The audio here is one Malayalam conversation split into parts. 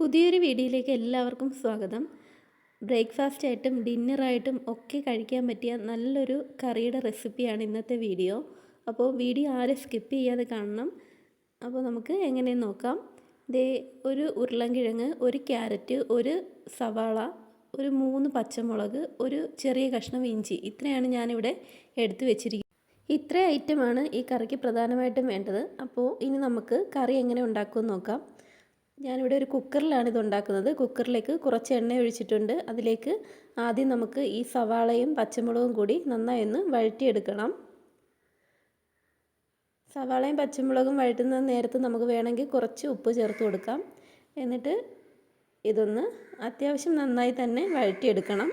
പുതിയൊരു വീഡിയോയിലേക്ക് എല്ലാവർക്കും സ്വാഗതം. ബ്രേക്ക്ഫാസ്റ്റ് ആയിട്ടും ഡിന്നറായിട്ടും ഒക്കെ കഴിക്കാൻ പറ്റിയ നല്ലൊരു കറിയുടെ റെസിപ്പിയാണ് ഇന്നത്തെ വീഡിയോ. അപ്പോൾ വീഡിയോ ആരും സ്കിപ്പ് ചെയ്യാതെ കാണണം. അപ്പോൾ നമുക്ക് എങ്ങനെ നോക്കാം. ദേ ഒരു ഉരുളൻകിഴങ്ങ് ഒരു ക്യാരറ്റ് ഒരു സവാള ഒരു മൂന്ന് പച്ചമുളക് ഒരു ചെറിയ കഷ്ണം ഇഞ്ചി. ഇത്രയാണ് ഞാനിവിടെ എടുത്തു വെച്ചിരിക്കുന്നത്. ഇത്ര ഐറ്റമാണ് ഈ കറിക്ക് പ്രധാനമായിട്ടും വേണ്ടത്. അപ്പോൾ ഇനി നമുക്ക് കറി എങ്ങനെ ഉണ്ടാക്കുമെന്ന് നോക്കാം. ഞാനിവിടെ ഒരു കുക്കറിലാണ് ഇത് ഉണ്ടാക്കുന്നത് കുക്കറിലേക്ക് കുറച്ച് എണ്ണ ഒഴിച്ചിട്ടുണ്ട്. അതിലേക്ക് ആദ്യം നമുക്ക് ഈ സവാളയും പച്ചമുളകും കൂടി നന്നായി ഒന്ന് വഴറ്റിയെടുക്കണം. സവാളയും പച്ചമുളകും വഴറ്റുന്ന നേരത്ത് നമുക്ക് വേണമെങ്കിൽ കുറച്ച് ഉപ്പ് ചേർത്ത് കൊടുക്കാം. എന്നിട്ട് ഇതൊന്ന് അത്യാവശ്യം നന്നായി തന്നെ വഴറ്റിയെടുക്കണം.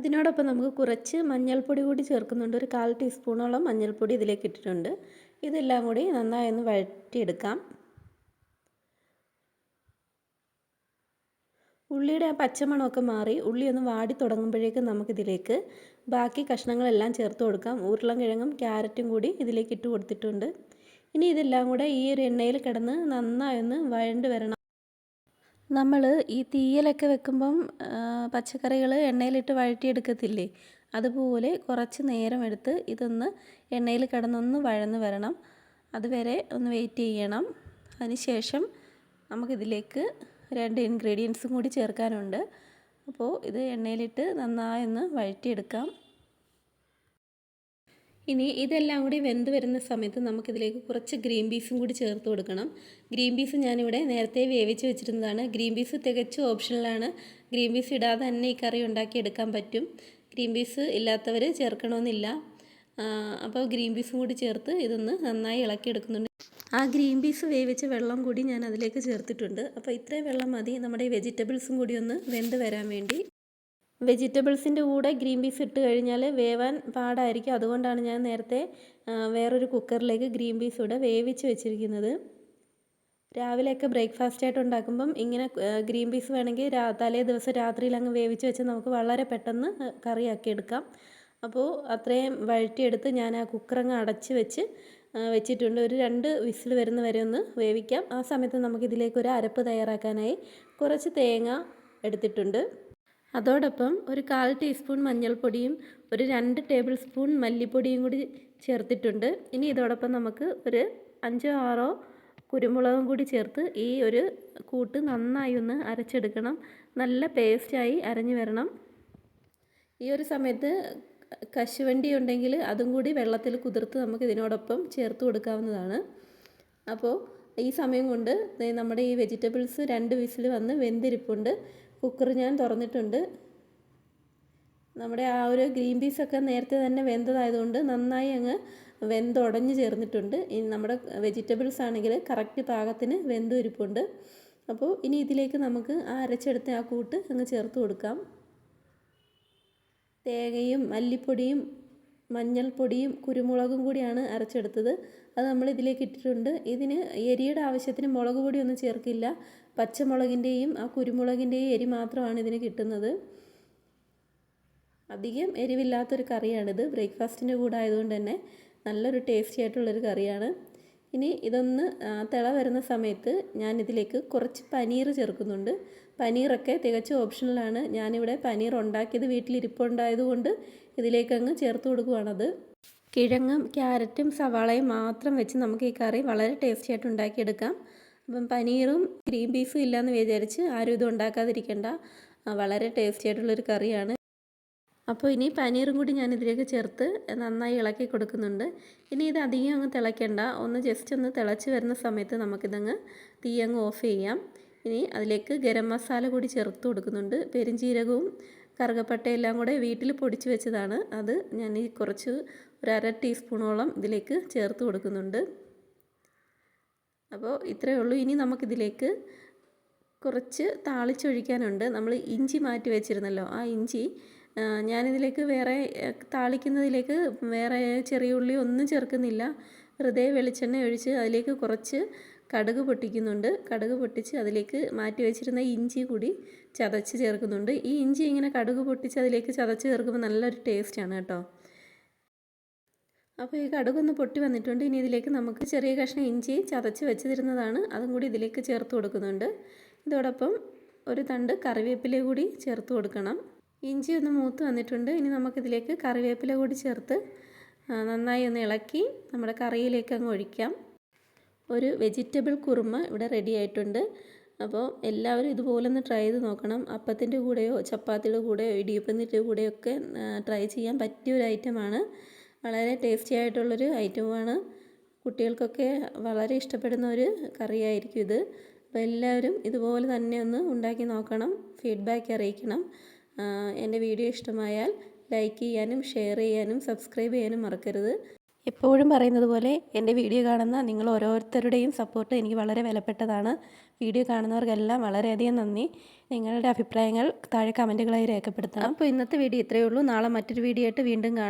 അതിനോടൊപ്പം നമുക്ക് കുറച്ച് മഞ്ഞൾപ്പൊടി കൂടി ചേർക്കുന്നുണ്ട്. ഒരു കാൽ ടീസ്പൂണോളം മഞ്ഞൾപ്പൊടി ഇതിലേക്ക് ഇട്ടിട്ടുണ്ട്. ഇതെല്ലാം കൂടി നന്നായി ഒന്ന് വഴറ്റിയെടുക്കാം. ഉള്ളിയുടെ ആ പച്ചമണമൊക്കെ മാറി ഉള്ളി ഒന്ന് വാടി തുടങ്ങുമ്പോഴേക്കും നമുക്കിതിലേക്ക് ബാക്കി കഷ്ണങ്ങളെല്ലാം ചേർത്ത് കൊടുക്കാം. ഉരുളൻകിഴങ്ങും ക്യാരറ്റും കൂടി ഇതിലേക്ക് ഇട്ട് കൊടുത്തിട്ടുണ്ട്. ഇനി ഇതെല്ലാം കൂടെ ഈ ഒരു എണ്ണയിൽ കിടന്ന് നന്നായി ഒന്ന് വഴണ്ട് വരണം. നമ്മൾ ഈ തീയലൊക്കെ വെക്കുമ്പം പച്ചക്കറികൾ എണ്ണയിലിട്ട് വഴറ്റിയെടുക്കത്തില്ലേ? അതുപോലെ കുറച്ച് നേരം എടുത്ത് ഇതൊന്ന് എണ്ണയിൽ കിടന്നൊന്ന് വഴന്ന് വരണം. അതുവരെ ഒന്ന് വെയിറ്റ് ചെയ്യണം. അതിനുശേഷം നമുക്കിതിലേക്ക് രണ്ട് ഇൻഗ്രീഡിയൻസും കൂടി ചേർക്കാനുണ്ട്. അപ്പോൾ ഇത് എണ്ണയിലിട്ട് നന്നായി ഒന്ന് വഴറ്റിയെടുക്കാം. ഇനി ഇതെല്ലാം കൂടി വെന്ത് വരുന്ന സമയത്ത് നമുക്കിതിലേക്ക് കുറച്ച് ഗ്രീൻ പീസും കൂടി ചേർത്ത് കൊടുക്കണം. ഗ്രീൻ പീസ് ഞാനിവിടെ നേരത്തെ വേവിച്ച് വെച്ചിരുന്നതാണ്. ഗ്രീൻ പീസ് തികച്ചും ഓപ്ഷനിലാണ്. ഗ്രീൻ പീസ് ഇടാതെ തന്നെ ഈ കറി ഉണ്ടാക്കി എടുക്കാൻ പറ്റും. ഗ്രീൻ പീസ് ഇല്ലാത്തവർ ചേർക്കണമെന്നില്ല. അപ്പോൾ ഗ്രീൻ പീസും കൂടി ചേർത്ത് ഇതൊന്ന് നന്നായി ഇളക്കിയെടുക്കുന്നുണ്ട് ആ ഗ്രീൻ പീസ് വേവിച്ച വെള്ളം കൂടി ഞാൻ അതിലേക്ക് ചേർത്തിട്ടുണ്ട്. അപ്പോൾ ഇത്രയും വെള്ളം മതി. നമ്മുടെ വെജിറ്റബിൾസും കൂടി ഒന്ന് വെന്ത് വരാൻ വേണ്ടി. വെജിറ്റബിൾസിന്റെ കൂടെ ഗ്രീൻ പീസ് ഇട്ട് കഴിഞ്ഞാൽ വേവാൻ പാടായിരിക്കും. അതുകൊണ്ടാണ് ഞാൻ നേരത്തെ വേറൊരു കുക്കറിലേക്ക് ഗ്രീൻ പീസ് ഇവിടെ വേവിച്ച് വെച്ചിരിക്കുന്നത്. രാവിലെയൊക്കെ ബ്രേക്ക്ഫാസ്റ്റ് ആയിട്ട് ഉണ്ടാക്കുമ്പം ഇങ്ങനെ ഗ്രീൻ പീസ് വേണമെങ്കിൽ തലേ ദിവസം രാത്രിയിൽ അങ്ങ് വേവിച്ച് വെച്ച് നമുക്ക് വളരെ പെട്ടെന്ന് കറിയാക്കി എടുക്കാം. അപ്പോൾ അത്രയും വഴറ്റിയെടുത്ത് ഞാൻ ആ കുക്കറങ്ങ് അടച്ച് വെച്ച് വെച്ചിട്ടുണ്ട്. ഒരു രണ്ട് വിസിൽ വരുന്ന വരെ ഒന്ന് വേവിക്കാം. ആ സമയത്ത് നമുക്കിതിലേക്ക് ഒരു അരപ്പ് തയ്യാറാക്കാനായി കുറച്ച് തേങ്ങ എടുത്തിട്ടുണ്ട്. അതോടൊപ്പം ഒരു കാൽ ടീസ്പൂൺ മഞ്ഞൾപ്പൊടിയും ഒരു രണ്ട് ടേബിൾ സ്പൂൺ മല്ലിപ്പൊടിയും കൂടി ചേർത്തിട്ടുണ്ട്. ഇനി ഇതോടൊപ്പം നമുക്ക് ഒരു അഞ്ചോ ആറോ കുരുമുളകും കൂടി ചേർത്ത് ഈ ഒരു കൂട്ട് നന്നായി ഒന്ന് അരച്ചെടുക്കണം. നല്ല പേസ്റ്റായി അരഞ്ഞു വരണം. ഈ ഒരു സമയത്ത് കശുവണ്ടി ഉണ്ടെങ്കിൽ അതും കൂടി വെള്ളത്തിൽ കുതിർത്ത് നമുക്ക് ഇതിനോടൊപ്പം ചേർത്ത് കൊടുക്കാവുന്നതാണ്. അപ്പോൾ ഈ സമയം കൊണ്ട് നമ്മുടെ ഈ വെജിറ്റബിൾസ് രണ്ട് വിസിൽ വന്ന് വെന്തിരിപ്പുണ്ട്. കുക്കർ ഞാൻ തുറന്നിട്ടുണ്ട്. നമ്മുടെ ആ ഒരു ഗ്രീൻ പീസൊക്കെ നേരത്തെ തന്നെ വെന്തതായതുകൊണ്ട് നന്നായി അങ്ങ് വെന്തുടഞ്ഞ് ചേർന്നിട്ടുണ്ട്. ഇനി നമ്മുടെ വെജിറ്റബിൾസ് ആണെങ്കിൽ കറക്റ്റ് പാകത്തിന് വെന്തുരിപ്പുണ്ട് അപ്പോൾ ഇനി ഇതിലേക്ക് നമുക്ക് ആ അരച്ചെടുത്ത ആ കൂട്ട് അങ്ങ് ചേർത്ത് കൊടുക്കാം. തേങ്ങയും മല്ലിപ്പൊടിയും മഞ്ഞൾപ്പൊടിയും കുരുമുളകും കൂടിയാണ് അരച്ചെടുത്തത്. അത് നമ്മൾ ഇതിലേക്ക് ഇട്ടിട്ടുണ്ട്. ഇതിന് എരിയുടെ ആവശ്യത്തിന് മുളക് പൊടിയൊന്നും ചേർക്കില്ല. പച്ചമുളകിന്റെയും ആ കുരുമുളകിന്റെയും എരി മാത്രമാണ് ഇതിന് കിട്ടുന്നത്. അധികം എരിവില്ലാത്തൊരു കറിയാണിത്. ബ്രേക്ക്ഫാസ്റ്റിന്റെ കൂടെ ആയതുകൊണ്ട് തന്നെ നല്ലൊരു ടേസ്റ്റി ആയിട്ടുള്ളൊരു കറിയാണ്. ഇനി ഇതൊന്ന് തിള വരുന്ന സമയത്ത് ഞാൻ ഇതിലേക്ക് കുറച്ച് പനീർ ചേർക്കുന്നുണ്ട്. പനീറൊക്കെ തികച്ചും ഓപ്ഷണലാണ്. ഞാനിവിടെ പനീർ ഉണ്ടാക്കിയത് വീട്ടിലിരിപ്പുണ്ടായതുകൊണ്ട് ഇതിലേക്ക് അങ്ങ് ചേർത്ത് കൊടുക്കുകയാണത് കിഴങ്ങും ക്യാരറ്റും സവാളയും മാത്രം വെച്ച് നമുക്ക് ഈ കറി വളരെ ടേസ്റ്റി ആയിട്ട് ഉണ്ടാക്കിയെടുക്കാം. അപ്പം പനീറും ഗ്രീൻ ബീഫും ഇല്ലയെന്ന് വിചാരിച്ച് ആരും ഇത് ഉണ്ടാക്കാതിരിക്കേണ്ട. വളരെ ടേസ്റ്റി ആയിട്ടുള്ളൊരു കറിയാണ്. അപ്പോൾ ഇനി പനീറും കൂടി ഞാൻ ഇതിലേക്ക് ചേർത്ത് നന്നായി ഇളക്കി കൊടുക്കുന്നുണ്ട്. ഇനി ഇത് അധികം അങ്ങ് തിളയ്ക്കേണ്ട. ഒന്ന് ജസ്റ്റ് ഒന്ന് തിളച്ച് വരുന്ന സമയത്ത് നമുക്കിതങ്ങ് തീ അങ്ങ് ഓഫ് ചെയ്യാം. ഇനി അതിലേക്ക് ഗരം മസാല കൂടി ചേർത്ത് കൊടുക്കുന്നുണ്ട്. പെരിഞ്ചീരകവും കറുകപ്പട്ടയെല്ലാം കൂടെ വീട്ടിൽ പൊടിച്ച് വെച്ചതാണ്. അത് ഞാൻ ഈ കുറച്ച് ഒരു അര ടീസ്പൂണോളം ഇതിലേക്ക് ചേർത്ത് കൊടുക്കുന്നുണ്ട്. അപ്പോൾ ഇത്രയേ ഉള്ളൂ. ഇനി നമുക്കിതിലേക്ക് കുറച്ച് താളിച്ചൊഴിക്കാനുണ്ട്. നമ്മൾ ഇഞ്ചി മാറ്റി വെച്ചിരുന്നല്ലോ. ആ ഇഞ്ചി ഞാനിതിലേക്ക് വേറെ താളിക്കുന്നതിലേക്ക് വേറെ ചെറിയ ഉള്ളി ഒന്നും ചേർക്കുന്നില്ല. ഹൃദയ വെളിച്ചെണ്ണ ഒഴിച്ച് അതിലേക്ക് കുറച്ച് കടുക് പൊട്ടിക്കുന്നുണ്ട്. കടുക് പൊട്ടിച്ച് അതിലേക്ക് മാറ്റി വെച്ചിരുന്ന ഇഞ്ചി കൂടി ചതച്ച് ചേർക്കുന്നുണ്ട്. ഈ ഇഞ്ചി ഇങ്ങനെ കടുക് പൊട്ടിച്ച് അതിലേക്ക് ചതച്ച് ചേർക്കുമ്പോൾ നല്ലൊരു ടേസ്റ്റാണ് കേട്ടോ. അപ്പോൾ ഈ കടുകൊന്ന് പൊട്ടി വന്നിട്ടുണ്ട്. ഇനി ഇതിലേക്ക് നമുക്ക് ചെറിയ കഷ്ണം ഇഞ്ചി ചതച്ച് വെച്ച് തരുന്നതാണ് അതും കൂടി ഇതിലേക്ക് ചേർത്ത് കൊടുക്കുന്നുണ്ട്. ഇതോടൊപ്പം ഒരു തണ്ട് കറിവേപ്പില കൂടി ചേർത്ത് കൊടുക്കണം. ഇഞ്ചി ഒന്ന് മൂത്ത് വന്നിട്ടുണ്ട്. ഇനി നമുക്കിതിലേക്ക് കറിവേപ്പില കൂടി ചേർത്ത് നന്നായി ഒന്ന് ഇളക്കി നമ്മുടെ കറിയിലേക്ക് അങ്ങ് ഒഴിക്കാം. ഒരു വെജിറ്റബിൾ കുറുമ ഇവിടെ റെഡി ആയിട്ടുണ്ട്. അപ്പോൾ എല്ലാവരും ഇതുപോലെ ഒന്ന് ട്രൈ ചെയ്ത് നോക്കണം. അപ്പത്തിന്റെ കൂടെയോ ചപ്പാത്തിയുടെ കൂടെയോ ഇടിയപ്പത്തിന്റെ കൂടെയോ ഒക്കെ ട്രൈ ചെയ്യാൻ പറ്റിയ ഒരു ഐറ്റമാണ്. വളരെ ടേസ്റ്റി ആയിട്ടുള്ളൊരു ഐറ്റമാണ്. കുട്ടികൾക്കൊക്കെ വളരെ ഇഷ്ടപ്പെടുന്ന ഒരു കറിയായിരിക്കും ഇത്. അപ്പോൾ എല്ലാവരും ഇതുപോലെ തന്നെ ഒന്ന് ഉണ്ടാക്കി നോക്കണം ഫീഡ്ബാക്ക് അറിയിക്കണം. എന്റെ വീഡിയോ ഇഷ്ടമായാൽ ലൈക്ക് ചെയ്യാനും ഷെയർ ചെയ്യാനും സബ്സ്ക്രൈബ് ചെയ്യാനും മറക്കരുത്. എപ്പോഴും പറയുന്നത് പോലെ എന്റെ വീഡിയോ കാണുന്ന നിങ്ങൾ ഓരോരുത്തരുടെയും സപ്പോർട്ട് എനിക്ക് വളരെ വിലപ്പെട്ടതാണ്. വീഡിയോ കാണുന്നവർക്കെല്ലാം വളരെയധികം നന്ദി. നിങ്ങളുടെ അഭിപ്രായങ്ങൾ താഴെ കമന്റുകളായി രേഖപ്പെടുത്തണം. അപ്പോൾ ഇന്നത്തെ വീഡിയോ ഇത്രയേ ഉള്ളൂ. നാളെ മറ്റൊരു വീഡിയോ ആയിട്ട് വീണ്ടും കാണാം.